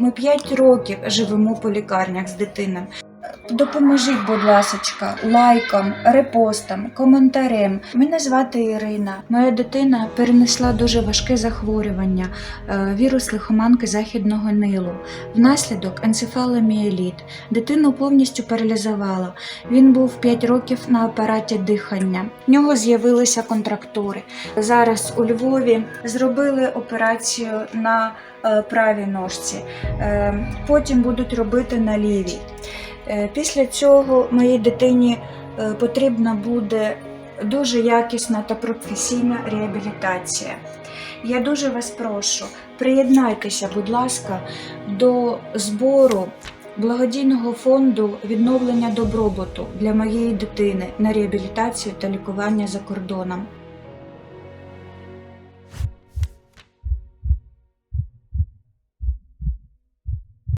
Ми 5 років живемо по лікарнях з дитинами. Допоможіть, будь ласочка, лайком, репостом, коментарем. Мене звати Ірина. Моя дитина перенесла дуже важке захворювання, е, вірус лихоманки західного нилу. Внаслідок енцефаломіеліт. Дитину повністю паралізувало. Він був 5 років на апараті дихання. В нього з'явилися контрактури. Зараз у Львові зробили операцію на е, правій ножці. Е, Потім будуть робити на лівій. Е, Після цього моїй дитині е, потрібна буде дуже якісна та професійна реабілітація. Я дуже вас прошу, приєднайтеся, будь ласка, до збору благодійного фонду відновлення добробуту для моєї дитини на реабілітацію та лікування за кордоном.